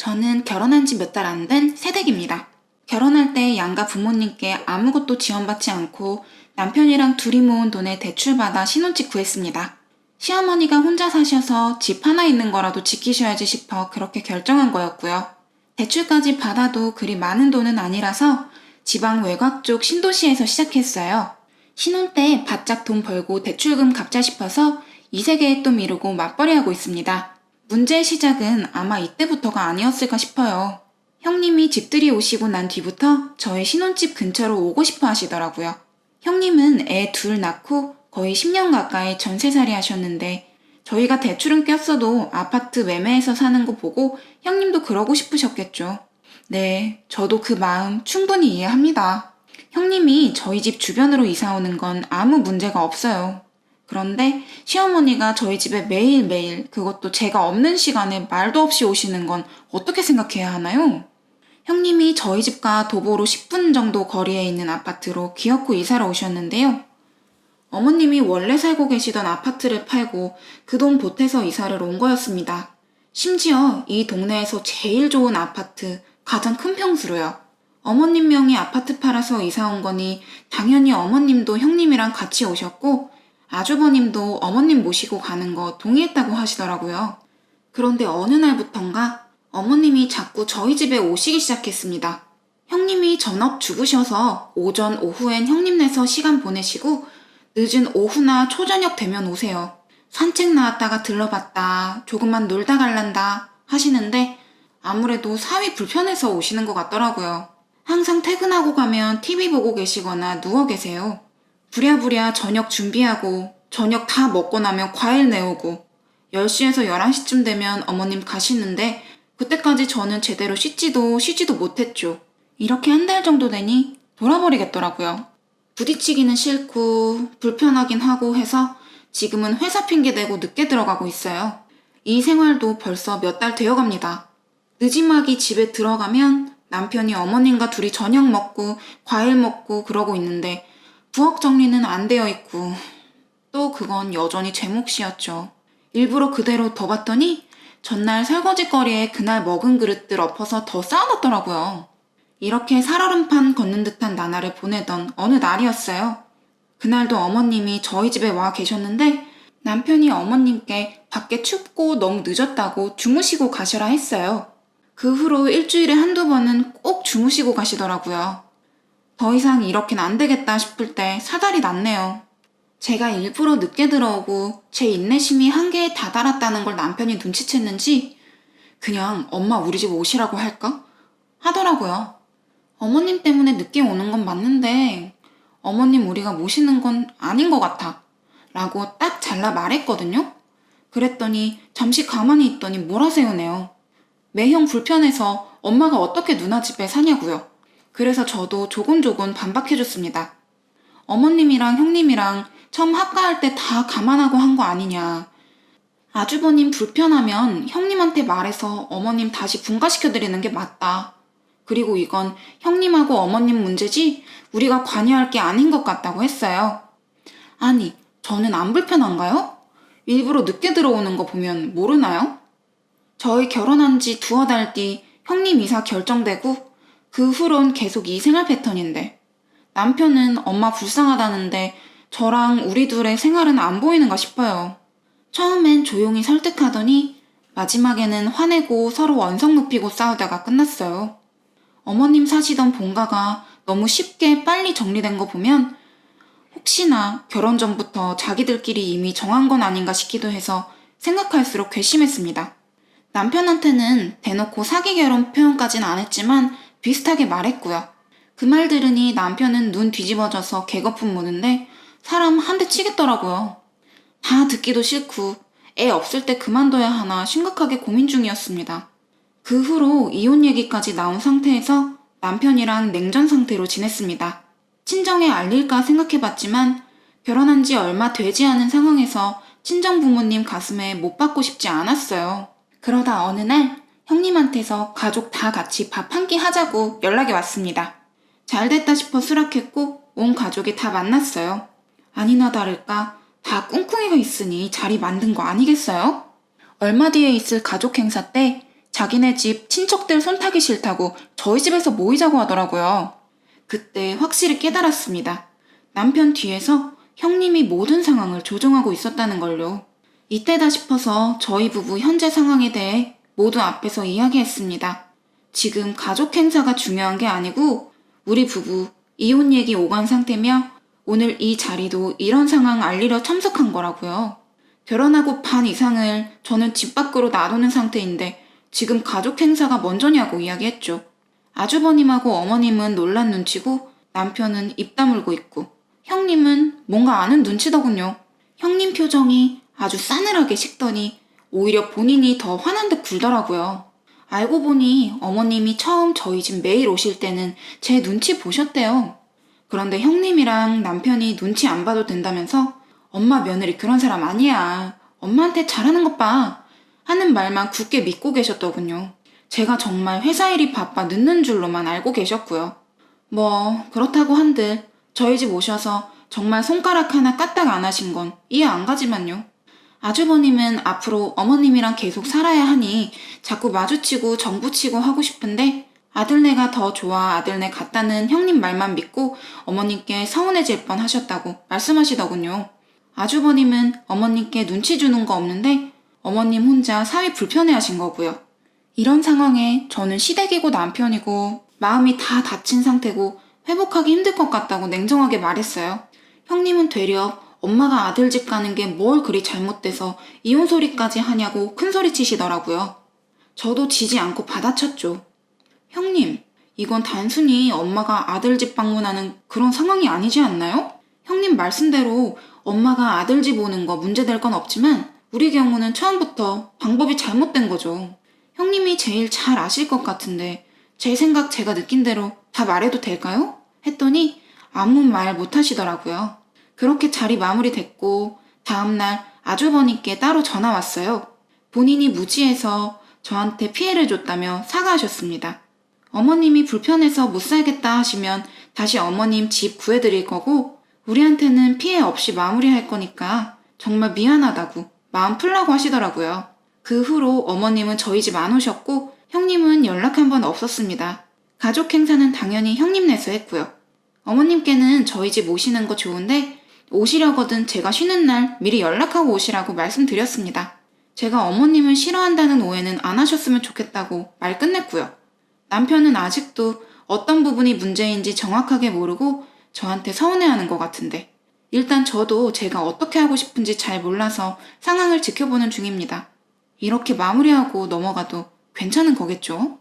저는 결혼한 지 몇 달 안 된 새댁입니다. 결혼할 때 양가 부모님께 아무것도 지원받지 않고 남편이랑 둘이 모은 돈에 대출받아 신혼집 구했습니다. 시어머니가 혼자 사셔서 집 하나 있는 거라도 지키셔야지 싶어 그렇게 결정한 거였고요. 대출까지 받아도 그리 많은 돈은 아니라서 지방 외곽 쪽 신도시에서 시작했어요. 신혼 때 바짝 돈 벌고 대출금 갚자 싶어서 이세계에 또 미루고 맞벌이 하고 있습니다. 문제의 시작은 아마 이때부터가 아니었을까 싶어요. 형님이 집들이 오시고 난 뒤부터 저희 신혼집 근처로 오고 싶어 하시더라고요. 형님은 애 둘 낳고 거의 10년 가까이 전세살이 하셨는데 저희가 대출은 꼈어도 아파트 매매해서 사는 거 보고 형님도 그러고 싶으셨겠죠. 네, 저도 그 마음 충분히 이해합니다. 형님이 저희 집 주변으로 이사 오는 건 아무 문제가 없어요. 그런데 시어머니가 저희 집에 매일매일 그것도 제가 없는 시간에 말도 없이 오시는 건 어떻게 생각해야 하나요? 형님이 저희 집과 도보로 10분 정도 거리에 있는 아파트로 기어코 이사를 오셨는데요. 어머님이 원래 살고 계시던 아파트를 팔고 그 돈 보태서 이사를 온 거였습니다. 심지어 이 동네에서 제일 좋은 아파트, 가장 큰 평수로요. 어머님 명의 아파트 팔아서 이사 온 거니 당연히 어머님도 형님이랑 같이 오셨고 아주버님도 어머님 모시고 가는 거 동의했다고 하시더라고요. 그런데 어느 날부턴가 어머님이 자꾸 저희 집에 오시기 시작했습니다. 형님이 전업 주부셔서 오전, 오후엔 형님네서 시간 보내시고 늦은 오후나 초저녁 되면 오세요. 산책 나왔다가 들러봤다, 조금만 놀다 갈란다 하시는데 아무래도 사위 불편해서 오시는 것 같더라고요. 항상 퇴근하고 가면 TV 보고 계시거나 누워 계세요. 부랴부랴 저녁 준비하고 저녁 다 먹고 나면 과일 내오고 10시에서 11시쯤 되면 어머님 가시는데 그때까지 저는 제대로 씻지도 쉬지도 못했죠. 이렇게 한 달 정도 되니 돌아버리겠더라고요. 부딪히기는 싫고 불편하긴 하고 해서 지금은 회사 핑계 대고 늦게 들어가고 있어요. 이 생활도 벌써 몇 달 되어 갑니다. 늦지막이 집에 들어가면 남편이 어머님과 둘이 저녁 먹고 과일 먹고 그러고 있는데 부엌 정리는 안 되어 있고 또 그건 여전히 제 몫이었죠. 일부러 그대로 더 봤더니 전날 설거지거리에 그날 먹은 그릇들 엎어서 더 쌓아놨더라고요. 이렇게 살얼음판 걷는 듯한 나날을 보내던 어느 날이었어요. 그날도 어머님이 저희 집에 와 계셨는데 남편이 어머님께 밖에 춥고 너무 늦었다고 주무시고 가셔라 했어요. 그 후로 일주일에 한두 번은 꼭 주무시고 가시더라고요. 더 이상 이렇게는 안 되겠다 싶을 때 사달이 났네요. 제가 일부러 늦게 들어오고 제 인내심이 한계에 다다랐다는 걸 남편이 눈치챘는지 그냥 엄마 우리 집 오시라고 할까? 하더라고요. 어머님 때문에 늦게 오는 건 맞는데 어머님 우리가 모시는 건 아닌 것 같아. 라고 딱 잘라 말했거든요. 그랬더니 잠시 가만히 있더니 몰아세우네요. 매형 불편해서 엄마가 어떻게 누나 집에 사냐고요. 그래서 저도 조곤조곤 반박해줬습니다. 어머님이랑 형님이랑 처음 학가할 때 다 감안하고 한 거 아니냐. 아주버님 불편하면 형님한테 말해서 어머님 다시 분가시켜드리는 게 맞다. 그리고 이건 형님하고 어머님 문제지 우리가 관여할 게 아닌 것 같다고 했어요. 아니, 저는 안 불편한가요? 일부러 늦게 들어오는 거 보면 모르나요? 저희 결혼한 지 두어 달 뒤 형님 이사 결정되고 그 후론 계속 이 생활 패턴인데 남편은 엄마 불쌍하다는데 저랑 우리 둘의 생활은 안 보이는가 싶어요. 처음엔 조용히 설득하더니 마지막에는 화내고 서로 원성 높이고 싸우다가 끝났어요. 어머님 사시던 본가가 너무 쉽게 빨리 정리된 거 보면 혹시나 결혼 전부터 자기들끼리 이미 정한 건 아닌가 싶기도 해서 생각할수록 괘씸했습니다. 남편한테는 대놓고 사기 결혼 표현까지는 안 했지만 비슷하게 말했고요. 그 말 들으니 남편은 눈 뒤집어져서 개거품 무는데 사람 한 대 치겠더라고요. 다 듣기도 싫고 애 없을 때 그만둬야 하나 심각하게 고민 중이었습니다. 그 후로 이혼 얘기까지 나온 상태에서 남편이랑 냉전 상태로 지냈습니다. 친정에 알릴까 생각해봤지만 결혼한 지 얼마 되지 않은 상황에서 친정 부모님 가슴에 못 받고 싶지 않았어요. 그러다 어느 날 형님한테서 가족 다 같이 밥 한 끼 하자고 연락이 왔습니다. 잘 됐다 싶어 수락했고 온 가족이 다 만났어요. 아니나 다를까 다 꿍꿍이가 있으니 자리 만든 거 아니겠어요? 얼마 뒤에 있을 가족 행사 때 자기네 집 친척들 손 타기 싫다고 저희 집에서 모이자고 하더라고요. 그때 확실히 깨달았습니다. 남편 뒤에서 형님이 모든 상황을 조종하고 있었다는 걸요. 이때다 싶어서 저희 부부 현재 상황에 대해 모두 앞에서 이야기했습니다. 지금 가족 행사가 중요한 게 아니고 우리 부부 이혼 얘기 오간 상태며 오늘 이 자리도 이런 상황 알리려 참석한 거라고요. 결혼하고 반 이상을 저는 집 밖으로 놔두는 상태인데 지금 가족 행사가 먼저냐고 이야기했죠. 아주버님하고 어머님은 놀란 눈치고 남편은 입 다물고 있고 형님은 뭔가 아는 눈치더군요. 형님 표정이 아주 싸늘하게 식더니 오히려 본인이 더 화난 듯 굴더라고요. 알고 보니 어머님이 처음 저희 집 매일 오실 때는 제 눈치 보셨대요. 그런데 형님이랑 남편이 눈치 안 봐도 된다면서 엄마 며느리 그런 사람 아니야. 엄마한테 잘하는 것 봐. 하는 말만 굳게 믿고 계셨더군요. 제가 정말 회사 일이 바빠 늦는 줄로만 알고 계셨고요. 뭐 그렇다고 한들 저희 집 오셔서 정말 손가락 하나 까딱 안 하신 건 이해 안 가지만요. 아주버님은 앞으로 어머님이랑 계속 살아야 하니 자꾸 마주치고 정부치고 하고 싶은데 아들네가 더 좋아 아들네 같다는 형님 말만 믿고 어머님께 서운해질 뻔 하셨다고 말씀하시더군요. 아주버님은 어머님께 눈치 주는 거 없는데 어머님 혼자 사위 불편해 하신 거고요. 이런 상황에 저는 시댁이고 남편이고 마음이 다 다친 상태고 회복하기 힘들 것 같다고 냉정하게 말했어요. 형님은 되려 엄마가 아들 집 가는 게 뭘 그리 잘못돼서 이혼 소리까지 하냐고 큰 소리 치시더라고요. 저도 지지 않고 받아쳤죠. 형님, 이건 단순히 엄마가 아들 집 방문하는 그런 상황이 아니지 않나요? 형님 말씀대로 엄마가 아들 집 오는 거 문제될 건 없지만 우리 경우는 처음부터 방법이 잘못된 거죠. 형님이 제일 잘 아실 것 같은데 제 생각 제가 느낀 대로 다 말해도 될까요? 했더니 아무 말 못 하시더라고요. 그렇게 자리 마무리됐고 다음날 아주버님께 따로 전화 왔어요. 본인이 무지해서 저한테 피해를 줬다며 사과하셨습니다. 어머님이 불편해서 못 살겠다 하시면 다시 어머님 집 구해드릴 거고 우리한테는 피해 없이 마무리할 거니까 정말 미안하다고 마음 풀라고 하시더라고요. 그 후로 어머님은 저희 집 안 오셨고 형님은 연락 한 번 없었습니다. 가족 행사는 당연히 형님 내서 했고요. 어머님께는 저희 집 오시는 거 좋은데 오시려거든 제가 쉬는 날 미리 연락하고 오시라고 말씀드렸습니다. 제가 어머님을 싫어한다는 오해는 안 하셨으면 좋겠다고 말 끝냈고요. 남편은 아직도 어떤 부분이 문제인지 정확하게 모르고 저한테 서운해하는 것 같은데 일단 저도 제가 어떻게 하고 싶은지 잘 몰라서 상황을 지켜보는 중입니다. 이렇게 마무리하고 넘어가도 괜찮은 거겠죠?